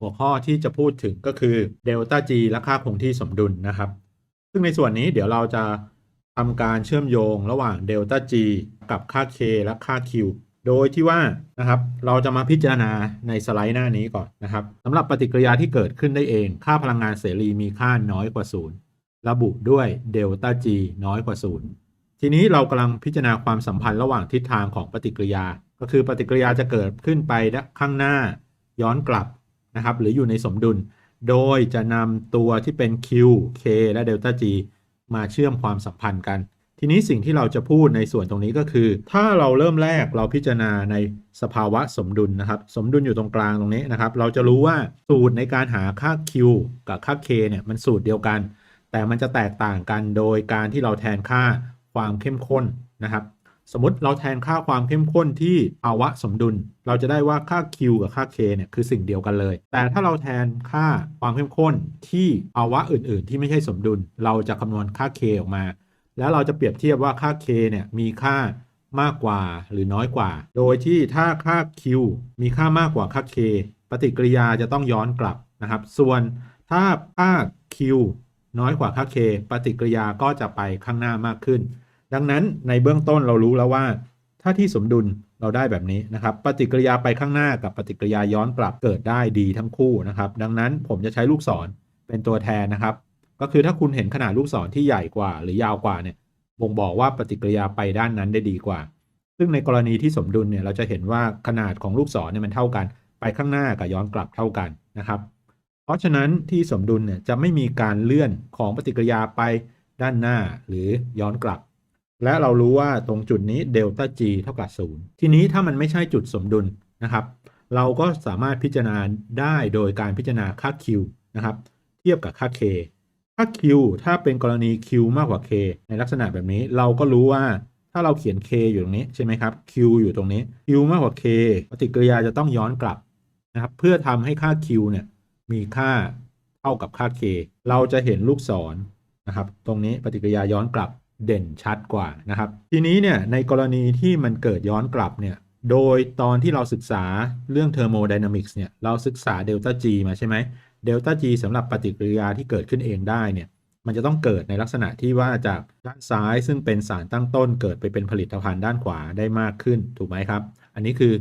หัวข้อที่จะพูดถึงก็คือเดลต้า G และค่าคงที่สมดุลนะครับ ซึ่งในส่วนนี้เดี๋ยวเราจะทำการเชื่อมโยงระหว่างเดลต้า G กับค่า K และค่า Q โดยที่ว่านะครับเราจะมาพิจารณาในสไลด์หน้านี้ก่อนนะครับสำหรับปฏิกิริยาที่เกิดขึ้นได้เอง ค่าพลังงานเสรีมีค่าน้อยกว่า 0 ระบุด้วยเดลต้า G น้อยกว่า 0 ทีนี้เรากำลังพิจารณาความสัมพันธ์ระหว่างทิศทางของปฏิกิริยา ก็คือปฏิกิริยาจะเกิดขึ้นไปข้างหน้า ย้อนกลับ นะครับหรืออยู่ในสมดุล โดยจะนำตัวที่เป็น Q K และเดลต้า G มาเชื่อมความสัมพันธ์กัน ทีนี้สิ่งที่เราจะพูดในส่วนตรงนี้ก็คือ ถ้าเราเริ่มแรกเราพิจารณาในสภาวะสมดุลนะครับ สมดุลอยู่ตรงกลางตรงนี้นะครับ เราจะรู้ว่าสูตรในการหาค่า Q กับค่า K เนี่ยมันสูตรเดียวกัน แต่มันจะแตกต่างกันโดยการที่เราแทนค่าความเข้มข้นนะครับ สมมติเราแทนค่าความเข้มข้นที่ภาวะสมดุล เราจะได้ว่าค่า Q กับค่า K เนี่ยคือสิ่งเดียวกันเลย แต่ถ้าเราแทนค่าความเข้มข้นที่ภาวะอื่น ๆ ที่ไม่ใช่สมดุล เราจะคำนวณค่า K ออกมา แล้วเราจะเปรียบเทียบว่าค่า K เนี่ยมีค่ามากกว่าหรือน้อยกว่า โดยที่ถ้าค่า Q มีค่ามากกว่าค่า K ปฏิกิริยาจะต้องย้อนกลับนะครับ ส่วนถ้าค่า Q น้อยกว่าค่า K ปฏิกิริยาก็จะไปข้างหน้ามากขึ้น ดังนั้นในเบื้องต้นเรารู้แล้วว่า ถ้าที่สมดุลเราได้แบบนี้นะครับ ปฏิกิริยาไปข้างหน้ากับปฏิกิริยาย้อนกลับเกิดได้ดีทั้งคู่นะครับ ดังนั้นผมจะใช้ลูกศรเป็นตัวแทนนะครับ ก็คือถ้าคุณเห็นขนาดลูกศรที่ใหญ่กว่าหรือยาวกว่าเนี่ยบ่งบอกว่าปฏิกิริยาไปด้านนั้นได้ดีกว่า ซึ่งในกรณีที่สมดุลเนี่ยเราจะเห็นว่าขนาดของลูกศรเนี่ยมันเท่ากัน ไปข้างหน้ากับย้อนกลับเท่ากันนะครับ เพราะฉะนั้นที่สมดุลเนี่ยจะไม่มีการเลื่อนของปฏิกิริยาไปด้านหน้าหรือย้อนกลับ และเรารู้ว่าตรงจุดนี้เดลต้า G เท่ากับ 0 ทีนี้ถ้ามันไม่ใช่จุดสมดุลนะครับ เราก็สามารถพิจารณาได้โดยการพิจารณาค่า Q นะครับ เทียบกับค่า K ค่า Q ถ้าเป็นกรณี Q มากกว่า K ในลักษณะแบบนี้เราก็รู้ว่าถ้าเราเขียน K อยู่ตรงนี้ใช่ไหมครับ Q อยู่ตรงนี้ Q มากกว่า K ปฏิกิริยาจะต้องย้อนกลับนะครับ เพื่อทำให้ค่า Q เนี่ยมีค่าเท่ากับค่า K เราจะเห็นลูกศรนะครับ ตรงนี้ปฏิกิริยาย้อนกลับ เด่นชัดกว่านะครับ ทีนี้เนี่ยในกรณีที่มันเกิดย้อนกลับเนี่ยโดยตอนที่เราศึกษาเรื่อง thermodynamics เนี่ยเราศึกษาเดลต้า G มาใช่ไหมเดลต้า G สำหรับปฏิกิริยาที่เกิดขึ้นเองได้เนี่ยมันจะต้องเกิดในลักษณะที่ว่าจากด้านซ้ายซึ่งเป็นสารตั้งต้นเกิดไปเป็นผลิตภัณฑ์ด้านขวาได้มากขึ้นถูกไหมครับ อันนี้คือ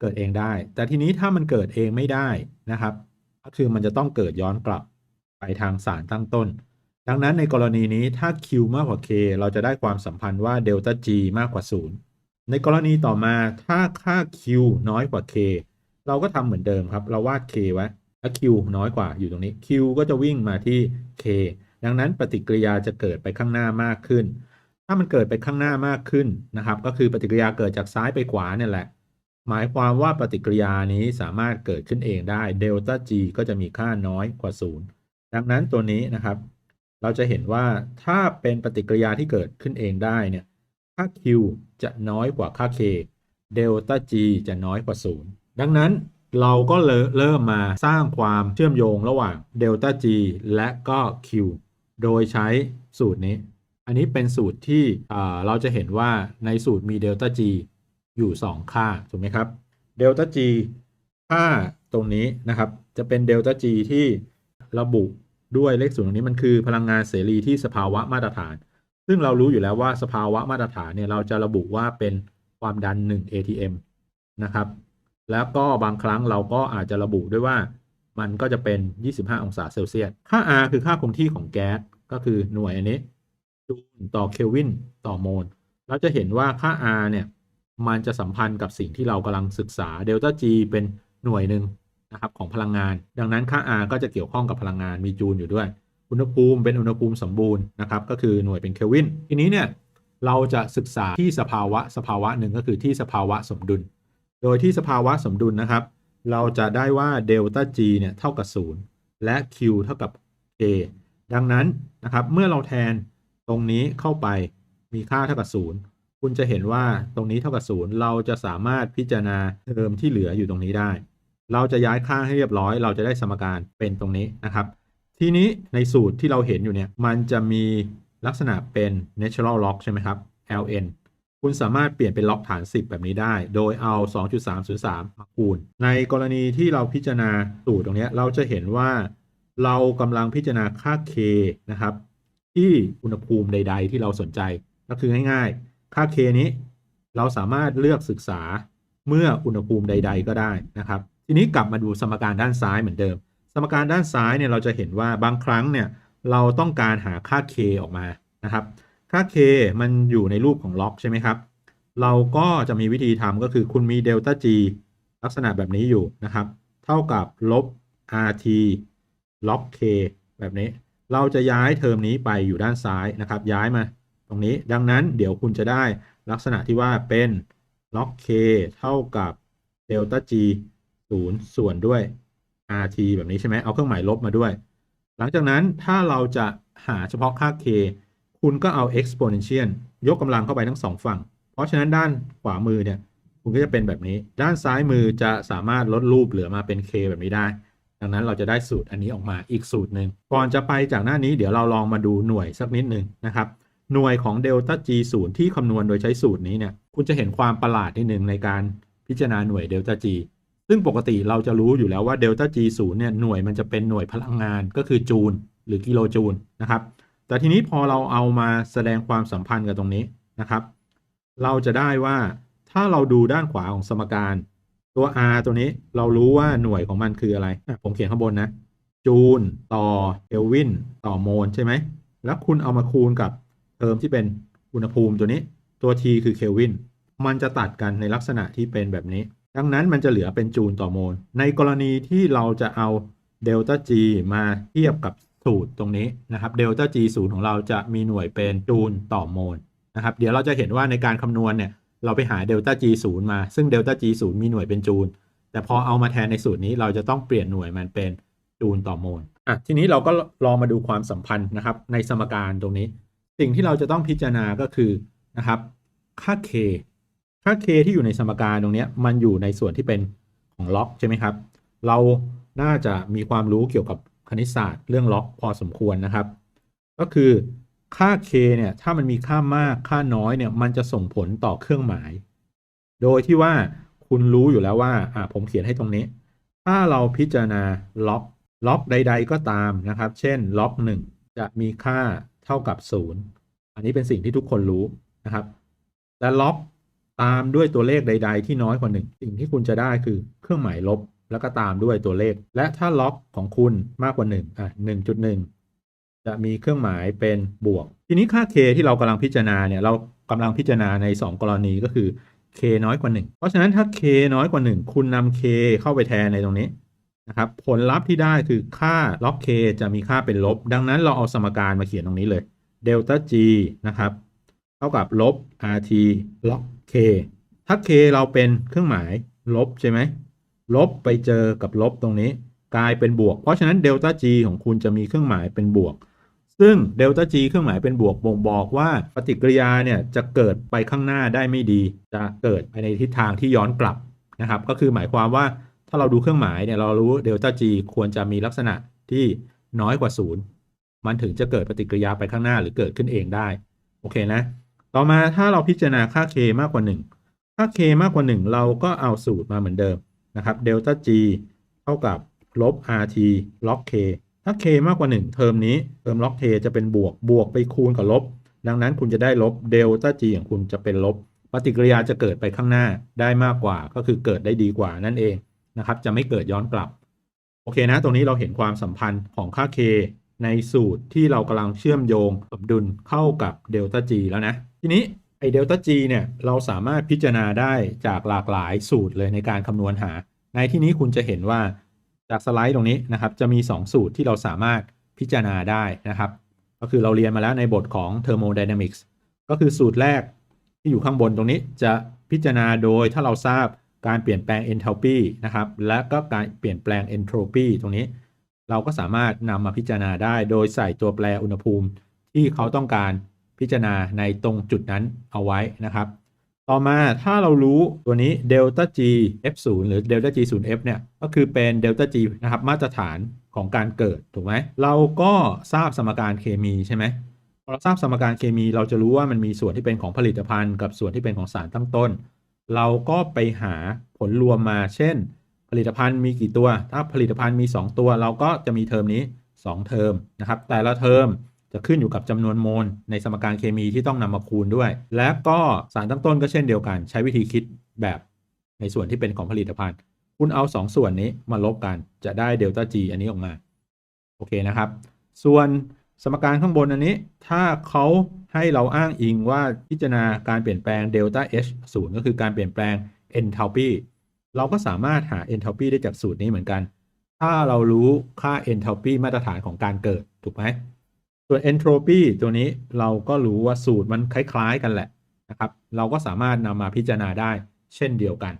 เกิดเองได้ แต่ทีนี้ถ้ามันเกิดเองไม่ได้นะครับ ก็คือมันจะต้องเกิดย้อนกลับไปทางสารตั้งต้น ดังนั้นในกรณีนี้ถ้า Q มากกว่า K เราจะได้ความสัมพันธ์ว่าเดลต้า G มากกว่า 0 ในกรณีต่อมาถ้าค่า Q น้อยกว่า K เราก็ทำเหมือนเดิมครับ เราวาด K ไว้แล้ว Q น้อยกว่าอยู่ตรงนี้ Q ก็จะวิ่งมาที่ K ดังนั้นปฏิกิริยาจะเกิดไปข้างหน้ามากขึ้น ถ้ามันเกิดไปข้างหน้ามากขึ้นนะครับ ก็คือปฏิกิริยาเกิดจากซ้ายไปขวาเนี่ยแหละ หมายความว่าปฏิกิริยานี้สามารถเกิดขึ้นเองได้เดลต้า G ก็จะมีค่าน้อยกว่า 0 ดังนั้นตัวนี้นะครับ เราจะเห็นว่าถ้าเป็นปฏิกิริยาที่เกิดขึ้นเองได้เนี่ย ค่า Q จะน้อยกว่าค่า K เดลต้า G จะน้อยกว่า 0 ดังนั้นเราก็เริ่มมาสร้างความเชื่อมโยงระหว่างเดลต้า G และก็ Q โดยใช้สูตรนี้ อันนี้เป็นสูตรที่เราจะเห็นว่าในสูตรมีเดลต้า G อยู่ 2 ค่า ถูกไหมครับเดลต้า G ค่าตรงนี้นะครับ จะเป็นเดลต้า G ที่ระบุ ด้วยเลขศูนย์ตรงนี้มันคือพลังงานเสรีที่สภาวะมาตรฐาน ซึ่งเรารู้อยู่แล้วว่าสภาวะมาตรฐานเนี่ยเราจะระบุว่าเป็นความดัน 1 ATM นะครับ แล้วก็บางครั้งเราก็อาจจะระบุด้วยว่ามันก็จะเป็น 25 องศาเซลเซียส ค่า R คือค่าคงที่ของแก๊ส ก็คือหน่วยอันนี้จูลต่อเคลวินต่อโมล เราจะเห็นว่าค่า R เนี่ย มันจะสัมพันธ์กับสิ่งที่เรากำลังศึกษา เดลต้า G เป็นหน่วยหนึ่ง นะครับของพลังงาน ดังนั้นค่า R ก็จะเกี่ยวข้องกับพลังงานมีจูลอยู่ด้วย อุณหภูมิเป็นอุณหภูมิสมบูรณ์นะครับก็คือหน่วยเป็นเคลวินทีนี้เนี่ยเราจะศึกษาที่สภาวะสภาวะหนึ่งก็คือที่สภาวะสมดุล โดยที่สภาวะสมดุลนะครับ เราจะได้ว่าเดลต้า G เนี่ยเท่ากับ 0 และ Q เท่ากับ K ดังนั้นนะครับเมื่อเราแทนตรงนี้เข้าไปมีค่าเท่ากับ 0 คุณจะเห็นว่าตรงนี้เท่ากับ 0 เราจะสามารถพิจารณาเทอมที่เหลืออยู่ตรงนี้ได้ เราจะย้ายค่าให้เรียบร้อย เราจะได้สมการเป็นตรงนี้นะครับ ทีนี้ในสูตรที่เราเห็นอยู่เนี่ย มันจะมีลักษณะเป็น natural log ใช่ไหมครับ ln คุณสามารถเปลี่ยนเป็นล็อกฐาน 10 แบบนี้ได้ โดยเอา 2.303 มาคูณ ในกรณีที่เราพิจารณาสูตรตรงนี้ เราจะเห็นว่าเรากำลังพิจารณาค่า k นะครับ ที่อุณหภูมิใด ๆ ที่เราสนใจ ก็คือง่ายๆ ค่า k นี้ เราสามารถเลือกศึกษาเมื่ออุณหภูมิใด ๆ ก็ได้นะครับ ทีนี้กลับมาดูสมการด้านซ้ายเหมือนเดิม สมการด้านซ้ายเนี่ยเราจะเห็นว่าบางครั้งเนี่ยเราต้องการหาค่า k ออกมานะครับ ค่า k มันอยู่ในรูปของล็อกใช่ไหมครับ เราก็จะมีวิธีทำก็คือคุณมีเดลต้า g ลักษณะแบบนี้อยู่นะครับ เท่ากับลบ rt ล็อก k แบบนี้ เราจะย้ายเทอมนี้ไปอยู่ด้านซ้ายนะครับ ย้ายมาตรงนี้ ดังนั้นเดี๋ยวคุณจะได้ลักษณะที่ว่าเป็นล็อก k เท่ากับเดลต้า g 0ส่วนด้วย rt แบบนี้ใช่ไหมเอาเครื่องหมายลบมาด้วย หลังจากนั้นถ้าเราจะหาเฉพาะค่า k คุณก็เอา exponential ยกกำลังเข้าไปทั้งสองฝั่ง เพราะฉะนั้นด้านขวามือเนี่ย คุณก็จะเป็นแบบนี้ ด้านซ้ายมือจะสามารถลดรูปเหลือมาเป็น k แบบนี้ได้ ดังนั้นเราจะได้สูตรอันนี้ออกมาอีกสูตรหนึ่งก่อนจะไปจากหน้านี้เดี๋ยวเราลองมาดูหน่วยสักนิดหนึ่งนะครับ หน่วยของเดลต้า g 0ที่คำนวณโดยใช้สูตรนี้เนี่ย คุณจะเห็นความประหลาดนิดหนึ่งในการพิจารณาหน่วยเดลต้า g ซึ่งปกติเราจะรู้อยู่แล้วว่าเดลต้า g 0เนี่ยหน่วยมันจะเป็นหน่วยพลังงานก็คือจูลหรือกิโลจูลนะครับ แต่ทีนี้พอเราเอามาแสดงความสัมพันธ์กับตรงนี้นะครับ เราจะได้ว่าถ้าเราดูด้านขวาของสมการ ตัว r ตัวนี้เรารู้ว่าหน่วยของมันคืออะไระผมเขียนข้างบนนะ จูลต่อเคลวินต่อโมลใช่ไหม แล้วคุณเอามาคูณกับเทอมที่เป็นอุณหภูมิตัวนี้ ตัว t คือเคลวิน มันจะตัดกันในลักษณะที่เป็นแบบนี้ ดังนั้นมันจะเหลือเป็นจูลต่อโมล ในกรณีที่เราจะเอาเดลต้า g มาเทียบกับสูตรตรงนี้นะครับเดลต้า g ศูนย์ของเราจะมีหน่วยเป็นจูลต่อโมลนะครับ เดี๋ยวเราจะเห็นว่าในการคำนวณเนี่ยเราไปหาเดลต้า g ศูนย์มา ซึ่งเดลต้า g ศูนย์มีหน่วยเป็นจูล แต่พอเอามาแทนในสูตรนี้เราจะต้องเปลี่ยนหน่วยมันเป็นจูลต่อโมลอะทีนี้เราก็ลองมาดูความสัมพันธ์นะครับ ในสมการตรงนี้ สิ่งที่เราจะต้องพิจารณาก็คือนะครับค่า k ค่า k ที่อยู่ในสมการตรงนี้มันอยู่ในส่วนที่เป็นของล็อกใช่ไหมครับ เราน่าจะมีความรู้เกี่ยวกับคณิตศาสตร์เรื่องล็อกพอสมควรนะครับ ก็คือค่า k เนี่ยถ้ามันมีค่ามากค่าน้อยเนี่ยมันจะส่งผลต่อเครื่องหมาย โดยที่ว่าคุณรู้อยู่แล้วว่าอ่าผมเขียนให้ตรงนี้ ถ้าเราพิจารณาล็อกล็อกใด ๆ ก็ตามนะครับ เช่นล็อก1จะมีค่าเท่ากับ 0 อันนี้เป็นสิ่งที่ทุกคนรู้นะครับ แต่ล็อก ตามด้วยตัวเลขใด ๆ ที่น้อยกว่า1สิ่งที่คุณจะได้คือเครื่องหมายลบ แล้วก็ตามด้วยตัวเลข และถ้าล็อกของคุณมากกว่า1อะ1.1 จะมีเครื่องหมายเป็นบวก ทีนี้ค่า k ที่เรากำลังพิจารณาเนี่ยเรากำลังพิจารณาใน 2 กรณีก็คือ k น้อยกว่า 1 เพราะฉะนั้นถ้า k น้อยกว่า 1 คุณนำ k เข้าไปแทนในตรงนี้นะครับผลลัพธ์ที่ได้คือค่าล็อก k จะมีค่าเป็นลบ ดังนั้นเราเอาสมการมาเขียนตรงนี้เลยเดลต้า g นะครับ เท่ากับลบ rt ล็อก k ถ้า k เราเป็นเครื่องหมายลบใช่ไหม ลบไปเจอกับลบตรงนี้ กลายเป็นบวก เพราะฉะนั้นเดลต้า g ของคุณจะมีเครื่องหมายเป็นบวก ซึ่งเดลต้า g เครื่องหมายเป็นบวกบ่งบอกว่าปฏิกิริยาเนี่ยจะเกิดไปข้างหน้าได้ไม่ดี จะเกิดไปในทิศทางที่ย้อนกลับนะครับ ก็คือหมายความว่าถ้าเราดูเครื่องหมายเนี่ยเรารู้เดลต้า g ควรจะมีลักษณะที่น้อยกว่า 0 มันถึงจะเกิดปฏิกิริยาไปข้างหน้าหรือเกิดขึ้นเองได้ โอเคนะ ต่อมาถ้าเราพิจารณาค่า k มากกว่า 1 ค่า k มากกว่า 1 เราก็เอาสูตรมาเหมือนเดิมนะครับเดลต้า g เท่ากับลบ rt ล็อก k ถ้า k มากกว่า 1 เทอมนี้เทอมล็อก k จะเป็นบวกบวกไปคูณกับลบ ดังนั้นคุณจะได้ลบเดลต้า g ของคุณจะเป็นลบ ปฏิกิริยาจะเกิดไปข้างหน้าได้มากกว่าก็คือเกิดได้ดีกว่านั่นเองนะครับจะไม่เกิดย้อนกลับ โอเคนะ ตรงนี้เราเห็นความสัมพันธ์ของค่า k ในสูตรที่เรากำลังเชื่อมโยงสมดุลเข้ากับเดลต้า g แล้วนะ ทีนี้ไอเดลต้า g เนี่ยเราสามารถพิจารณาได้จากหลากหลายสูตรเลยในการคำนวณหา ในที่นี้คุณจะเห็นว่าจากสไลด์ตรงนี้นะครับ จะมี 2 สูตรที่เราสามารถพิจารณาได้นะครับ ก็คือเราเรียนมาแล้วในบทของ thermodynamics ก็คือสูตรแรกที่อยู่ข้างบนตรงนี้จะพิจารณาโดยถ้าเราทราบการเปลี่ยนแปลง enthalpy นะครับ และก็การเปลี่ยนแปลง entropy ตรงนี้ เราก็สามารถนำมาพิจารณาได้ โดยใส่ตัวแปรอุณหภูมิที่เขาต้องการพิจารณาในตรงจุดนั้นเอาไว้นะครับ ต่อมาถ้าเรารู้ตัวนี้ delta g f 0หรือ delta g 0 f เนี่ยก็คือเป็น delta g นะครับมาตรฐานของการเกิดถูกไหมเราก็ทราบสมการเคมีใช่ไหมพอเราทราบสมการเคมี เราจะรู้ว่ามันมีส่วนที่เป็นของผลิตภัณฑ์ กับส่วนที่เป็นของสารตั้งต้น เราก็ไปหาผลรวมมาเช่น ผลิตภัณฑ์มีกี่ตัว ถ้าผลิตภัณฑ์มี 2 ตัว เราก็จะมีเทอมนี้ 2 เทอมนะครับ แต่ละเทอมจะขึ้นอยู่กับจำนวนโมลในสมการเคมีที่ต้องนำมาคูณด้วย และก็สารตั้งต้นก็เช่นเดียวกัน ใช้วิธีคิดแบบในส่วนที่เป็นของผลิตภัณฑ์ คุณเอา 2 ส่วนนี้มาลบกันจะได้เดลต้า G อันนี้ออกมา โอเคนะครับ ส่วนสมการข้างบนอันนี้ ถ้าเขาให้เราอ้างอิงว่าพิจารณาการเปลี่ยนแปลงเดลต้า H ศูนย์ก็คือการเปลี่ยนแปลง enthalpy เราก็สามารถหา entropy ได้จากสูตรนี้เหมือนกัน ถ้าเรารู้ค่า entropy มาตรฐานของการเกิดถูกไหมส่วน entropy ตัวนี้เราก็รู้ว่าสูตรมันคล้าย ๆ กันแหละนะครับ เราก็สามารถนำมาพิจารณาได้เช่นเดียวกัน